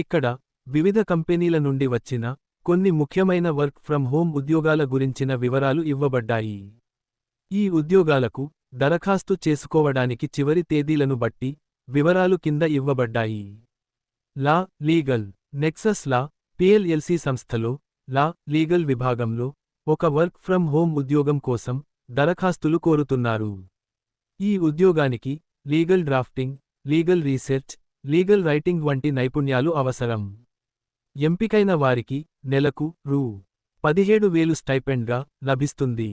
ఇక్కడ వివిధ కంపెనీల నుండి వచ్చిన కొన్ని ముఖ్యమైన వర్క్ ఫ్రం హోమ్ ఉద్యోగాల గురించిన వివరాలు ఇవ్వబడ్డాయి. ఈ ఉద్యోగాలకు దరఖాస్తు చేసుకోవడానికి చివరి తేదీలను బట్టి వివరాలు కింద ఇవ్వబడ్డాయి. లా లీగల్ నెక్సస్ లా పిఎల్ఎల్సి సంస్థలో లా లీగల్ విభాగంలో ఒక వర్క్ ఫ్రం హోమ్ ఉద్యోగం కోసం దరఖాస్తులు కోరుతున్నారు. ఈ ఉద్యోగానికి legal drafting legal research legal writing వంటి నైపుణ్యాలు అవసరం. ఎంపికైన వారికి నెలకు రూ. పదిహేడు వేలు స్టైపెండ్గా లభిస్తుంది.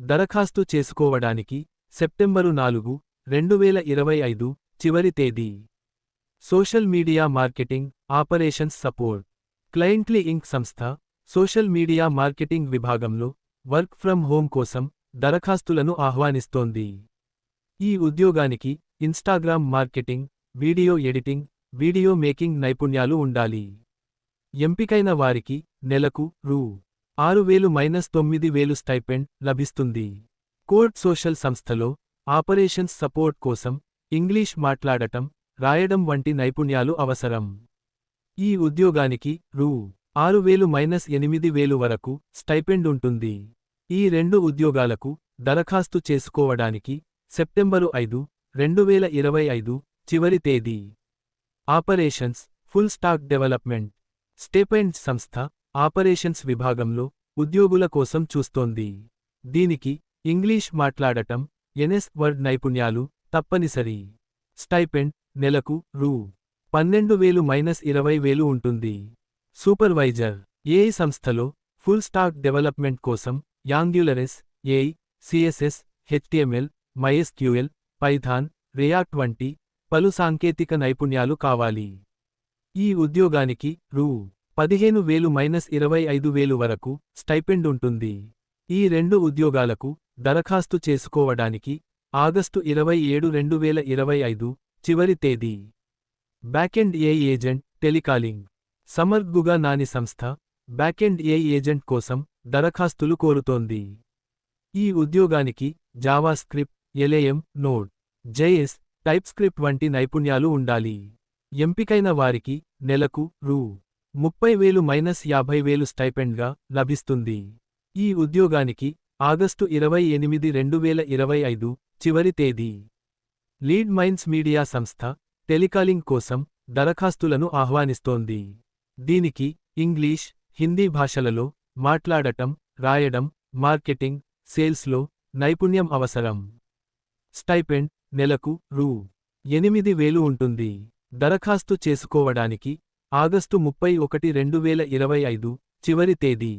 దరఖాస్తు చేసుకోవడానికి సెప్టెంబరు నాలుగు రెండు వేల ఇరవై ఐదు చివరి తేదీ. Social media marketing operations support. Clientele Inc సంస్థ సోషల్ మీడియా మార్కెటింగ్ విభాగంలో వర్క్ ఫ్రం హోమ్ కోసం దరఖాస్తులను ఆహ్వానిస్తోంది. ఈ ఉద్యోగానికి Instagram marketing video editing video making నైపుణ్యాలు ఉండాలి. ఎంపికైన వారికి నెలకు రూ. ఆరు వేలు మైనస్ తొమ్మిది వేలు స్టైపెండ్ లభిస్తుంది. కోర్ట్ సోషల్ సంస్థలో ఆపరేషన్స్ సపోర్ట్ కోసం ఇంగ్లీష్ మాట్లాడటం రాయడం వంటి నైపుణ్యాలు అవసరం. ఈ ఉద్యోగానికి రూ. ఆరు వేలు మైనస్ ఎనిమిది వేలు వరకు స్టైపెండ్ ఉంటుంది. ఈ రెండు ఉద్యోగాలకు దరఖాస్తు చేసుకోవడానికి సెప్టెంబరు ఐదు రెండు వేల ఇరవై ఐదు చివరి తేదీ. Operations full stack development. Stipend సంస్థ ఆపరేషన్స్ విభాగంలో ఉద్యోగుల కోసం చూస్తోంది. దీనికి ఇంగ్లీష్ మాట్లాడటం ఎన్ఎస్ వర్డ్ నైపుణ్యాలు తప్పనిసరి. స్టైపెండ్ నెలకు రూ. పన్నెండు వేలు మైనస్ ఇరవై వేలు ఉంటుంది. సూపర్వైజర్ ఏఐ సంస్థలో ఫుల్ స్టాక్ డెవలప్మెంట్ కోసం యాంగ్యులరెస్ AI CSS HTML MySQL Python React వంటి పలు సాంకేతిక నైపుణ్యాలు కావాలి. ఈ ఉద్యోగానికి రూ. పదిహేను వేలు మైనస్ ఇరవై ఐదు వేలు వరకు స్టైపెండ్ ఉంటుంది. ఈ రెండు ఉద్యోగాలకు దరఖాస్తు చేసుకోవడానికి ఆగస్టు ఇరవై ఏడు రెండు వేల ఇరవై ఐదు చివరి తేదీ. Backend A agent telecalling. సమర్గుగా నాని సంస్థ బ్యాకెండ్ ఏ ఏజెంట్ కోసం దరఖాస్తులు కోరుతోంది. ఈ ఉద్యోగానికి JavaScript Node JS TypeScript వంటి నైపుణ్యాలు ఉండాలి. ఎంపికైన వారికి నెలకు రూ. ముప్పై వేలు మైనస్ యాభై వేలు స్టైపెండ్గా లభిస్తుంది. ఈ ఉద్యోగానికి ఆగస్టు ఇరవై ఎనిమిది రెండు వేల ఇరవై ఐదు చివరి తేదీ. లీడ్ మైన్స్ మీడియా సంస్థ టెలికాలింగ్ కోసం దరఖాస్తులను ఆహ్వానిస్తోంది. దీనికి ఇంగ్లీష్ హిందీ భాషలలో మాట్లాడటం రాయడం మార్కెటింగ్ సేల్స్లో నైపుణ్యం అవసరం. స్టైపెండ్ నెలకు రూ. ఎనిమిది వేలు ఉంటుంది. దరఖాస్తు చేసుకోవడానికి ఆగస్టు ముప్పై ఒకటి రెండు వేల ఇరవై ఐదు చివరి తేదీ.